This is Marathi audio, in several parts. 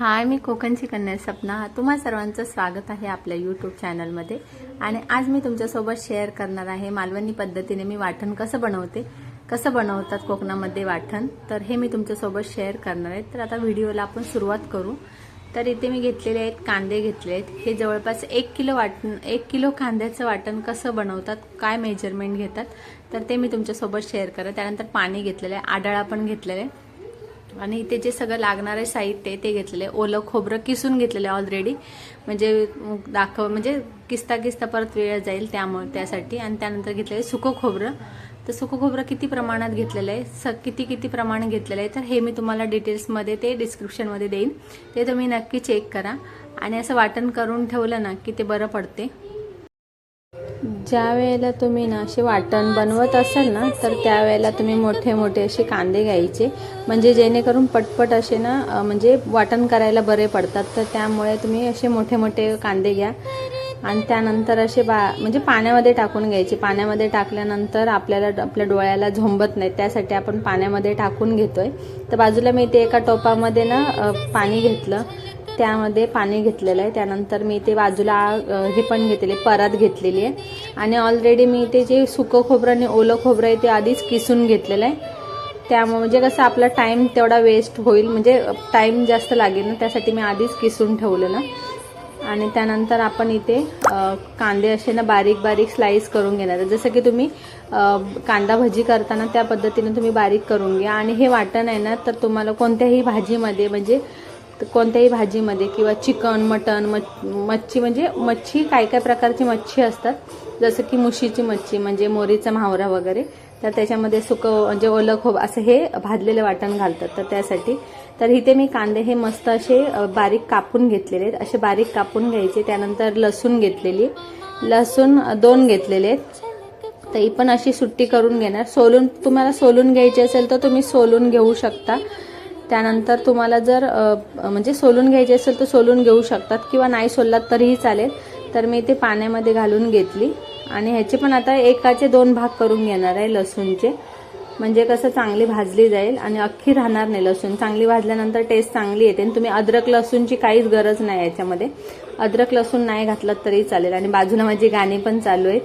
हाय मी कोकणची कन्या सपना. तुम्हा सर्वांचं स्वागत आहे आपल्या यूट्यूब चॅनलमध्ये आणि आज मी तुमच्यासोबत शेअर करणार आहे मालवणी पद्धतीने मी वाटण कसं बनवते कसं बनवतात कोकणामध्ये वाटण. तर हे मी तुमच्यासोबत शेअर करणार आहे. तर आता व्हिडिओला आपण सुरुवात करू. तर इथे मी घेतलेले आहेत कांदे घेतले आहेत. हे जवळपास एक किलो वाटण एक किलो कांद्याचं वाटण कसं बनवतात काय मेजरमेंट घेतात तर ते मी तुमच्यासोबत शेअर करेन. त्यानंतर पाणी घेतलेलं आहे आडाळा पण घेतलेलं आहे. आणि इथे जे सगळं लागणारे साहित्य आहे ते घेतलेले आहे. ओलं खोबरं किसून घेतलेलं आहे ऑलरेडी म्हणजे दाखव म्हणजे किस्ता किस्ता परत वेळ जाईल त्यामुळे त्यासाठी. आणि त्यानंतर घेतलेलं आहे सुकं खोबरं. तर सुकं खोबरं किती प्रमाणात घेतलेलं आहे? स किती किती प्रमाण घेतलेलं आहे? तर हे मी तुम्हाला डिटेल्समध्ये ते डिस्क्रिप्शनमध्ये देईन. ते तुम्ही नक्की चेक करा. आणि असं वाटण करून ठेवलं ना की ते बरं पडते. ज्या वेळेला तुम्ही ना असे वाटण बनवत असाल ना तर त्यावेळेला तुम्ही मोठे मोठे असे कांदे घ्यायचे. म्हणजे जेणेकरून पटपट असे ना म्हणजे वाटण करायला बरे पडतात. तर त्यामुळे तुम्ही असे मोठे मोठे कांदे घ्या. आणि त्यानंतर असे बा म्हणजे पाण्यामध्ये टाकून घ्यायचे. पाण्यामध्ये टाकल्यानंतर आपल्याला आपल्या डोळ्याला झोंबत नाही. त्यासाठी आपण पाण्यामध्ये टाकून घेतोय. तर बाजूला मी इथे एका टोपामध्ये ना पाणी घेतलं. त्यामध्ये पाणी घेतलेलं आहे. त्यानंतर मी ते बाजूला अ, हे पण घेतलेले परात घेतलेली आहे. आणि ऑलरेडी मी ते जे सुकं खोबरं आणि ओलं खोबरं आहे ते आधीच किसून घेतलेलं आहे. त्यामुळे म्हणजे कसं आपला टाईम तेवढा वेस्ट होईल. म्हणजे टाईम जास्त लागेल ना त्यासाठी मी आधीच किसून ठेवलेलं. आणि त्यानंतर आपण इथे कांदे असे ना बारीक बारीक स्लाईस करून घेणार आहे. जसं की तुम्ही कांदा भजी करताना त्या पद्धतीने तुम्ही बारीक करून घ्या. आणि हे वाटण आहे ना तर तुम्हाला कोणत्याही भाजीमध्ये म्हणजे कोणत्याही भाजीमध्ये किंवा चिकन मटन मच मच्छी म्हणजे मच्छी काय काय प्रकारची मच्छी असतात? जसं की मुशीची मच्छी म्हणजे मोरीचा म्हावरा वगैरे. तर त्याच्यामध्ये सुकं म्हणजे ओलं खोब असं हे भाजलेले वाटण घालतात. तर त्यासाठी. तर इथे मी कांदे हे मस्त असे बारीक कापून घेतलेले आहेत. असे बारीक कापून घ्यायचे. त्यानंतर लसूण घेतलेली लसूण दोन घेतलेले आहेत. तर ही पण अशी सुट्टी करून घेणार. सोलून तुम्हाला सोलून घ्यायची असेल तर तुम्ही सोलून घेऊ शकता. त्यानंतर तुम्हाला जर म्हणजे सोलून घ्यायची असेल तर सोलून घेऊ शकतात किंवा नाही सोललात तरीही चालेल. तर मी ते पाण्यामध्ये घालून घेतली. आणि ह्याचे पण आता एकाचे दोन भाग करून घेणार आहे लसूणचे. म्हणजे कसं चांगली भाजली जाईल आणि अख्खी राहणार नाही लसूण. चांगली भाजल्यानंतर टेस्ट चांगली येते आणि तुम्ही अद्रक लसूणची काहीच गरज नाही याच्यामध्ये. अद्रक लसूण नाही घातलं तरी चालेल. आणि बाजूला माझी गाणी पण चालू आहेत.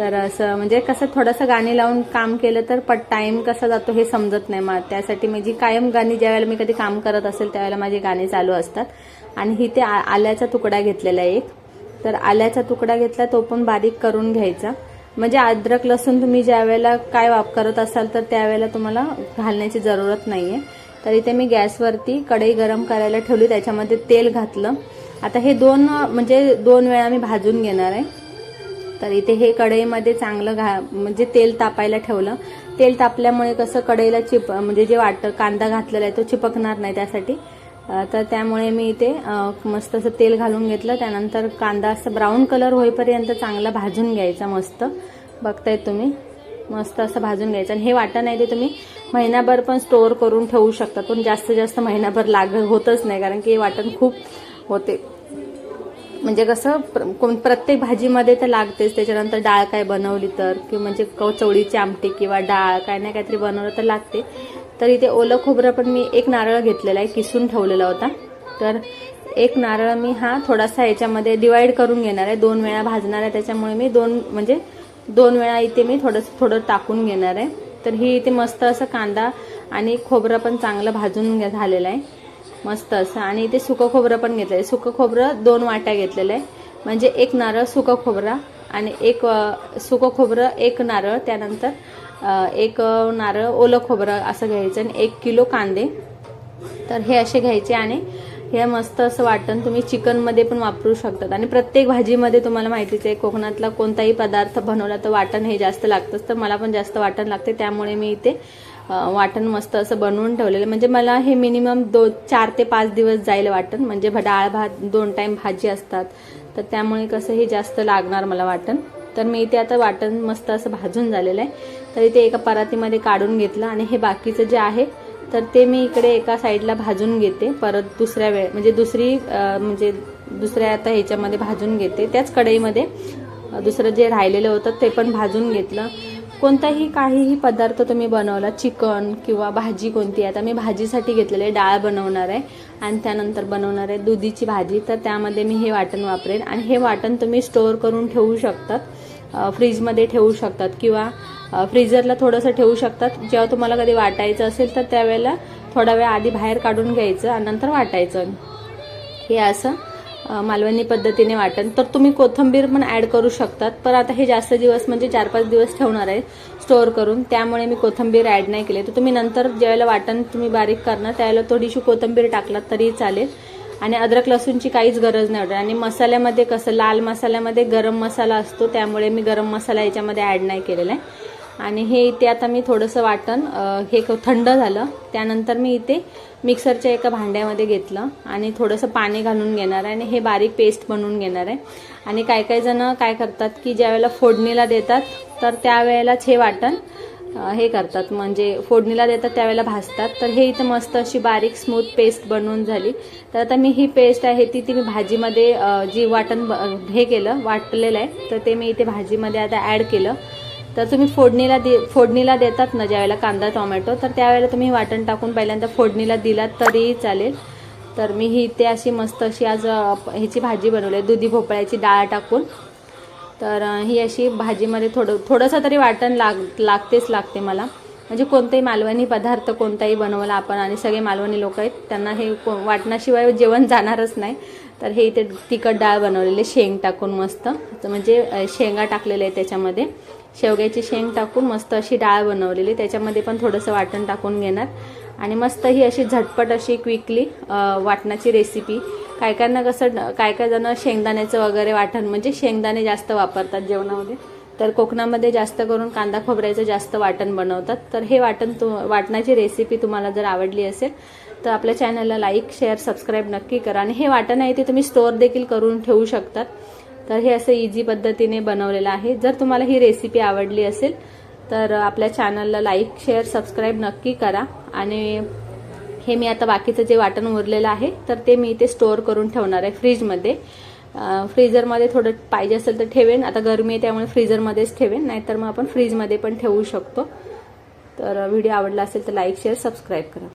तर असं म्हणजे कसं थोडंसं गाणी लावून काम केलं तर पट टाईम कसा जातो हे समजत नाही. मग त्यासाठी माझी कायम गाणी ज्यावेळेला मी कधी काम करत असेल त्यावेळेला माझी गाणी चालू असतात. आणि ही ते आ- आल्याचा तुकडा घेतलेला आहे एक. तर आल्याचा तुकडा घेतला तो पण बारीक करून घ्यायचा. म्हणजे अद्रक लसूण तुम्ही ज्या वेळेला काय वाप करत असाल तर त्यावेळेला तुम्हाला घालण्याची जरूरत नाही आहे तर इथे मी गॅसवरती कढई गरम करायला ठेवली त्याच्यामध्ये तेल घातलं. आता हे दोन म्हणजे दोन वेळा मी भाजून घेणार आहे. तर इथे हे कढईमध्ये चांगलं घा म्हणजे तेल तापायला ठेवलं. तेल तापल्यामुळे कसं कढईला चिप म्हणजे जे वाट कांदा घातलेला आहे तो चिपकणार नाही त्यासाठी. तर त्यामुळे मी इथे मस्त असं तेल घालून घेतलं. त्यानंतर कांदा असं ब्राऊन कलर होईपर्यंत चांगला भाजून घ्यायचा मस्त. बघताय तुम्ही. मस्त असं भाजून घ्यायचं. आणि हे वाटण आहे ते तुम्ही महिनाभर पण स्टोअर करून ठेवू शकता. पण जास्त जास्त महिनाभर लाग होतच नाही. कारण की हे वाटण खूप होते. म्हणजे कसं प्र- कोण- प्रत्येक भाजीमध्ये तर लागतेच. त्याच्यानंतर डाळ काय बनवली तर किंवा म्हणजे क- चवळीची आमटी किंवा डाळ काय ना काहीतरी बनवलं तर लागते. तर इथे ओलं खोबरं पण मी एक नारळ घेतलेला आहे किसून ठेवलेला होता. तर एक नारळ मी हा थोडासा याच्यामध्ये डिवाईड करून घेणार आहे. दोन वेळा भाजणार आहे त्याच्यामुळे मी दोन म्हणजे दोन वेळा इथे मी थोडंसं थोडं टाकून घेणार आहे. तर ही इथे मस्त असं कांदा आणि खोबरं पण चांगलं भाजून घ्या- झालेलं आहे. मस्त असं. आणि इथे सुकं खोबरं पण घेतलं आहे सुकं खोबरं दोन वाट्या घेतलेलं आहे. म्हणजे एक नारळ सुकं खोबरा आणि एक सुकं खोबरं एक नारळ त्यानंतर एक नारळ ओलं खोबरं असं घ्यायचं आणि एक किलो कांदे. तर हे असे घ्यायचे आणि हे मस्त असं वाटण तुम्ही चिकनमध्ये पण वापरू शकतात. आणि प्रत्येक भाजीमध्ये तुम्हाला माहितीच आहे कोकणातला कोणताही पदार्थ बनवला तर वाटण हे जास्त लागतंच. तर मला पण जास्त वाटण लागते. त्यामुळे मी इथे वाटण मस्त असं बनवून ठेवलेलं. म्हणजे मला हे मिनिमम दो चार ते पाच दिवस जाईल वाटण. म्हणजे भ- डाळ भात दोन टाईम भाजी असतात. तर त्यामुळे कसं हे जास्त लागणार मला वाटण. तर मी इथे आता वाटण मस्त असं भाजून झालेलं आहे. तर इथे एका परातीमध्ये काढून घेतलं आणि हे बाकीचं जे आहे तर ते मी इकडे एका साईडला भाजून घेते. परत दुसऱ्या वेळ म्हणजे दुसरी म्हणजे दुसऱ्या आता ह्याच्यामध्ये भाजून घेते. त्याच कढईमध्ये दुसरं जे राहिलेलं होतं ते पण भाजून घेतलं. कोणताही काहीही पदार्थ तुम्ही बनवला चिकन किंवा भाजी कोणती आहे आता मी भाजीसाठी घेतलेले आहे, डाळ बनवणार आहे आणि त्यानंतर बनवणार आहे दुधीची भाजी. तर त्यामध्ये मी हे वाटण वापरेन आणि हे वाटण तुम्ही स्टोअर करून ठेवू शकतात फ्रीजमध्ये ठेवू शकतात किंवा फ्रीजरला थोडंसं ठेवू शकतात. जेव्हा तुम्हाला कधी वाटायचं असेल तर त्यावेळेला थोडा वेळ आधी बाहेर काढून घ्यायचं आणि नंतर वाटायचं. हे असं. मालवणी पद्धतीने वाटण. तर तुम्ही कोथिंबीर पण ॲड करू शकतात. पण आता हे जास्त दिवस म्हणजे चार पाच दिवस ठेवणार आहे स्टोअर करून. त्यामुळे मी कोथिंबीर ॲड नाही केली. तर तुम्ही नंतर ज्यावेळेला वाटण तुम्ही बारीक करणार त्यावेळेला थोडीशी कोथिंबीर टाकलात तरी चालेल. आणि अद्रक लसूणची काहीच गरज नाही वाटत आणि मसाल्यामध्ये कसं लाल मसाल्यामध्ये गरम मसाला असतो त्यामुळे मी गरम मसाला याच्यामध्ये ॲड नाही केलेला आहे. आणि हे इथे आता मी थोडंसं वाटण हे क- थंड झालं. त्यानंतर मी इथे मिक्सरच्या एका भांड्यामध्ये घेतलं आणि थोडंसं पाणी घालून घेणार आहे आणि हे बारीक पेस्ट बनवून घेणार आहे. आणि काही काही जणं काय करतात की ज्यावेळेला फोडणीला देतात तर त्यावेळेलाच हे वाटण हे करतात. म्हणजे फोडणीला देतात त्यावेळेला भाजतात. तर हे इथं मस्त अशी बारीक स्मूथ पेस्ट बनवून झाली. तर आता मी ही पेस्ट आहे ती ती मी भाजीमध्ये जी वाटण ब- हे केलं वाटलेलं आहे तर ते मी इथे भाजीमध्ये आता ॲड केलं. तर तुम्ही फोडणीला दे फोडणीला देतात ना ज्यावेळेला कांदा टोमॅटो तर त्यावेळेला तुम्ही वाटण टाकून पहिल्यांदा फोडणीला दिलात तरीही चालेल. तर मी ही इथे अशी मस्त अशी आज ह्याची भाजी बनवली आहे दुधी भोपळ्याची डाळ टाकून. तर ही अशी भाजीमध्ये थोडं थोडंसं तरी वाटण लाग लागतेच लागते मला. म्हणजे कोणताही मालवणी पदार्थ कोणताही बनवला आपण आणि सगळे मालवणी लोक आहेत त्यांना हे को वाटणाशिवाय जेवण जाणारच नाही. तर हे इथे तिखट डाळ बनवलेली शेंग टाकून मस्त. तर म्हणजे शेंगा टाकलेले आहे त्याच्यामध्ये. शेवग्याची शेंग टाकून मस्त अशी डाळ बनवलेली. त्याच्यामध्ये पण थोडंसं वाटण टाकून घेणार. आणि मस्त ही अशी झटपट अशी क्विकली वाटणाची रेसिपी. काय कायना कसं काय काय जण शेंगदाण्याचं वगैरे वाटण म्हणजे शेंगदाणे जास्त वापरतात जेवणामध्ये. तर कोकणामध्ये जास्त करून कांदा खोबऱ्याचं जास्त वाटण बनवतात. तर हे वाटण तु वाटणाची रेसिपी तुम्हाला जर आवडली असेल तर आपल्या चॅनलला लाईक शेअर सबस्क्राईब नक्की करा. आणि हे वाटण आहे ते तुम्ही स्टोअर देखील करून ठेवू शकतात. तर हे असं इझी पद्धतीने बनवलेलं आहे. जर तुम्हाला ही रेसिपी आवडली असेल तर आपल्या चॅनलला लाईक शेअर सबस्क्राईब नक्की करा. आणि हे मी आता बाकीचं जे वाटण उरलेलं आहे तर ते मी इथे स्टोअर करून ठेवणार आहे फ्रीजमध्ये फ्रीजरमध्ये थोडं पाहिजे असेल तर ठेवेन. आता गरमी आहे त्यामुळे फ्रीजरमध्येच ठेवेन नाहीतर मग आपण फ्रीजमध्ये पण ठेवू शकतो. तर व्हिडिओ आवडला असेल तर लाईक शेअर सबस्क्राईब करा.